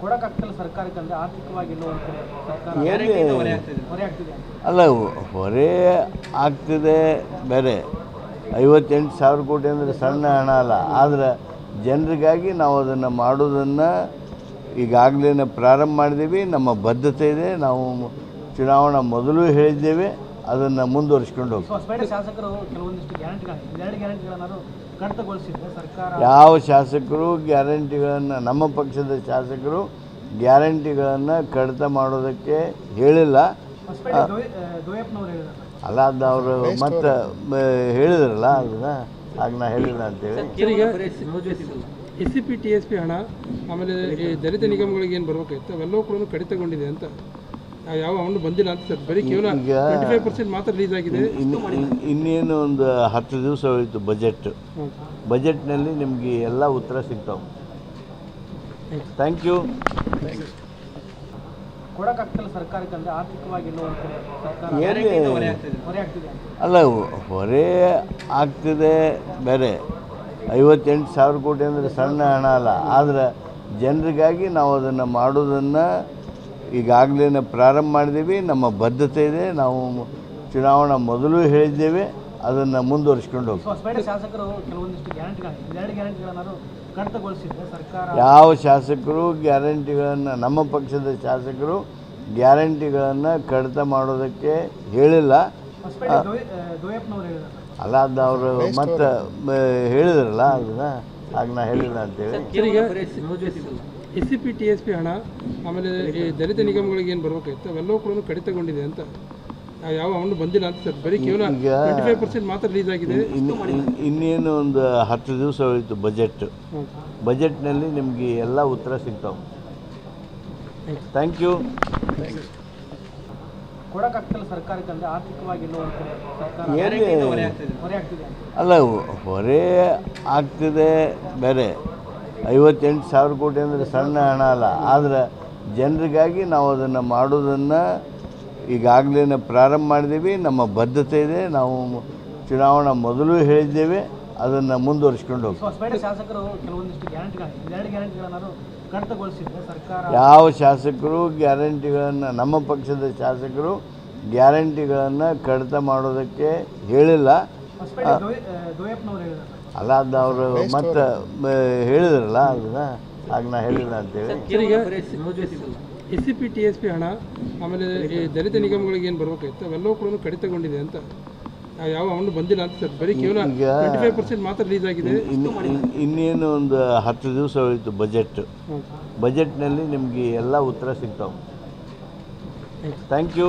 ಕೊಡಕ್ಕಾಗ್ತಿಲ್ಲ ಸರ್ಕಾರಕ್ಕೆ ಅಂದ್ರೆ ಆರ್ಥಿಕವಾಗಿ ಅಲ್ಲ ಹೊರೆ ಆಗ್ತಿದೆ ಬೇರೆ. ಐವತ್ತೆಂಟು ಸಾವಿರ ಕೋಟಿ ಅಂದರೆ ಸಣ್ಣ ಹಣ ಅಲ್ಲ. ಆದರೆ ಜನರಿಗಾಗಿ ನಾವು ಅದನ್ನು ಮಾಡೋದನ್ನು ಈಗಾಗಲೇ ಪ್ರಾರಂಭ ಮಾಡಿದ್ದೀವಿ. ನಮ್ಮ ಬದ್ಧತೆ ಇದೆ. ನಾವು ಚುನಾವಣಾ ಮೊದಲು ಹೇಳಿದ್ದೇವೆ. ಅದನ್ನು ಮುಂದುವರಿಸ್ಕೊಂಡು ಹೋಗ್ತೀವಿ. ಯಾವ ಶಾಸಕರು ಗ್ಯಾರಂಟಿಗಳನ್ನು ನಮ್ಮ ಪಕ್ಷದ ಶಾಸಕರು ಗ್ಯಾರಂಟಿಗಳನ್ನು ಕಡಿತ ಮಾಡೋದಕ್ಕೆ ಹೇಳಿಲ್ಲ. ಅಲ್ಲ ಅದು ಅವರು ಮತ್ತೆ ಹೇಳಿದ್ರಲ್ಲ ಅದನ್ನ ಆಗ ನಾ ಹೇಳಿಲ್ಲ ಅಂತೇಳಿ. S C P T S P ಹಣ ಆಮೇಲೆ ಈ ದಲಿತ ನಿಗಮಗಳಿಗೆ ಏನು ಬರ್ಬೇಕಾಗಿತ್ತು? ಅವೆಲ್ಲವೂ ಕೂಡ ಕಡಿತಗೊಂಡಿದೆ ಅಂತ. ಯಾವ ಹಣ್ಣು ಬಂದಿಲ್ಲ ಅಂತ ಸರ್. ಬರೀ ಕೇವಲ ಈಗ ಟ್ವೆಂಟಿ ಫೈವ್ ಪರ್ಸೆಂಟ್ ಮಾತ್ರ ರಿಲೀಸ್ ಆಗಿದೆ. ಇನ್ನು ಇನ್ನು- ಇನ್ನೇನು ಒಂದು ಹತ್ತು ದಿವಸ ಹೋಯಿತು ಬಜೆಟ್. ಬಜೆಟ್ನಲ್ಲಿ ನಿಮಗೆ ಎಲ್ಲ ಉತ್ತರ ಸಿಗ್ತಾವೆ. ಥ್ಯಾಂಕ್ ಯು ಕೊಡಕ್ಕಾಗ್ತಿಲ್ಲ ಸರ್ಕಾರಕ್ಕೆ ಅಂದ್ರೆ ಆರ್ಥಿಕವಾಗಿ ಎಲ್ಲೋ ಒಂದ್ ಕಡೆ ಸರ್ಕಾರ ಎಲ್ಲಿ ಹೊರೆ ಆಗ್ತಿದೆ ಅಂತ. ಅಲ್ಲ ಹೊರೆ ಆಗ್ತಿದೆ ಬೇರೆ. ಐವತ್ತೆಂಟು ಸಾವಿರ ಕೋಟಿ ಅಂದರೆ ಸಣ್ಣ ಹಣ ಅಲ್ಲ. ಆದರೆ ಜನರಿಗಾಗಿ ನಾವು ಅದನ್ನು ಮಾಡೋದನ್ನು ಈಗಾಗಲೇ ಪ್ರಾರಂಭ ಮಾಡಿದ್ದೀವಿ ನಮ್ಮ ಬದ್ಧತೆ ಇದೆ ನಾವು ಚುನಾವಣಾ ಮೊದಲು ಹೇಳಿದ್ದೇವೆ ಅದನ್ನು ಮುಂದುವರಿಸ್ಕೊಂಡು ಹೋಗ್ತೀವಿ. ಯಾವ ಶಾಸಕರು ಗ್ಯಾರಂಟಿಗಳನ್ನು ನಮ್ಮ ಪಕ್ಷದ ಶಾಸಕರು ಗ್ಯಾರಂಟಿಗಳನ್ನು ಕಡಿತ ಮಾಡೋದಕ್ಕೆ ಹೇಳಿಲ್ಲ. ಅಲ್ಲ ಅದು ಅವರು ಮತ್ತೆ ಹೇಳಿದ್ರಲ್ಲ ಅದನ್ನ ಆಗ ನಾ ಹೇಳಿಲ್ಲ ಅಂತೇಳಿ S C P T S P ಹಣ ಆಮೇಲೆ ಈ ದಲಿತ ನಿಗಮಗಳಿಗೆ ಏನು ಬರಬೇಕಾಗಿತ್ತು? ಅವೆಲ್ಲವೂ ಕೂಡ ಕಡಿತಗೊಂಡಿದೆ ಅಂತ. ಯಾವ ಅವನು ಬಂದಿಲ್ಲ ಅಂತ ಸರ್. ಬರೀ ಕೇವಲ ಟ್ವೆಂಟಿ ಫೈವ್ ಪರ್ಸೆಂಟ್ ಮಾತ್ರ ರಿಲೀಸ್ ಆಗಿದೆ. ಇನ್ನು ಇನ್ನು- ಇನ್ನೇನು ಒಂದು ಹತ್ತು ದಿವಸ ಹೋಯಿತು ಬಜೆಟ್. ಬಜೆಟ್ನಲ್ಲಿ ನಿಮಗೆ ಎಲ್ಲ ಉತ್ತರ ಸಿಗ್ತಾವೆ. ಥ್ಯಾಂಕ್ ಯು ಕೊಡಕ್ಕಾಗ್ತಿಲ್ಲ ಸರ್ಕಾರಕ್ಕೆ ಅಂದ್ರೆ ಆರ್ಥಿಕವಾಗಿ ಎಲ್ಲೋ ಒಂದ್ ಸರ್ಕಾರ ಎಲ್ಲಿ ಹೊರೆ ಆಗ್ತಿದೆ ಅಂತ. ಅಲ್ಲ ಹೊರೆ ಆಗ್ತಿದೆ ಬೇರೆ. ಐವತ್ತೆಂಟು ಸಾವಿರ ಕೋಟಿ ಅಂದರೆ ಸಣ್ಣ ಹಣ ಅಲ್ಲ. ಆದರೆ ಜನರಿಗಾಗಿ ನಾವು ಅದನ್ನು ಮಾಡೋದನ್ನು ಈಗಾಗಲೇ ಪ್ರಾರಂಭ ಮಾಡಿದ್ದೀವಿ ನಮ್ಮ ಬದ್ಧತೆ ಇದೆ. ನಾವು ಚುನಾವಣಾ ಮೊದಲು ಹೇಳಿದ್ದೇವೆ. ಅದನ್ನು ಮುಂದುವರಿಸ್ಕೊಂಡು ಹೋಗ್ತೀವಿ. ಯಾವ ಶಾಸಕರು ಗ್ಯಾರಂಟಿಗಳನ್ನು ನಮ್ಮ ಪಕ್ಷದ ಶಾಸಕರು ಗ್ಯಾರಂಟಿಗಳನ್ನು ಕಡಿತ ಮಾಡೋದಕ್ಕೆ ಹೇಳಿಲ್ಲ. ಅಲ್ಲ ಅದು ಅವರು ಮತ್ತೆ ಹೇಳಿದ್ರಲ್ಲ ಅದನ್ನ? ಆಗ ನಾ ಹೇಳಿಲ್ಲ ಅಂತೇಳಿ. S C P T S P ಹಣ ಆಮೇಲೆ ಈ ದಲಿತ ನಿಗಮಗಳಿಗೆ ಏನು ಬರಬೇಕಾಗಿತ್ತು? ಅವೆಲ್ಲವೂ ಕೂಡ ಕಡಿತಗೊಂಡಿದೆ ಅಂತ. ಯಾವ ಅವನು ಬಂದಿಲ್ಲ ಅಂತ ಸರ್. ಬರೀ ಕೇವಲ ಟ್ವೆಂಟಿ ಫೈವ್ ಪರ್ಸೆಂಟ್ ಮಾತ್ರ ರಿಲೀಸ್ ಆಗಿದೆ. ಇನ್ನು ಇನ್ನು- ಇನ್ನೇನು ಒಂದು ಹತ್ತು ದಿವಸ ಹೋಯಿತು ಬಜೆಟ್. ಬಜೆಟ್ನಲ್ಲಿ ನಿಮಗೆ ಎಲ್ಲ ಉತ್ತರ ಸಿಗ್ತಾವೆ. Thank you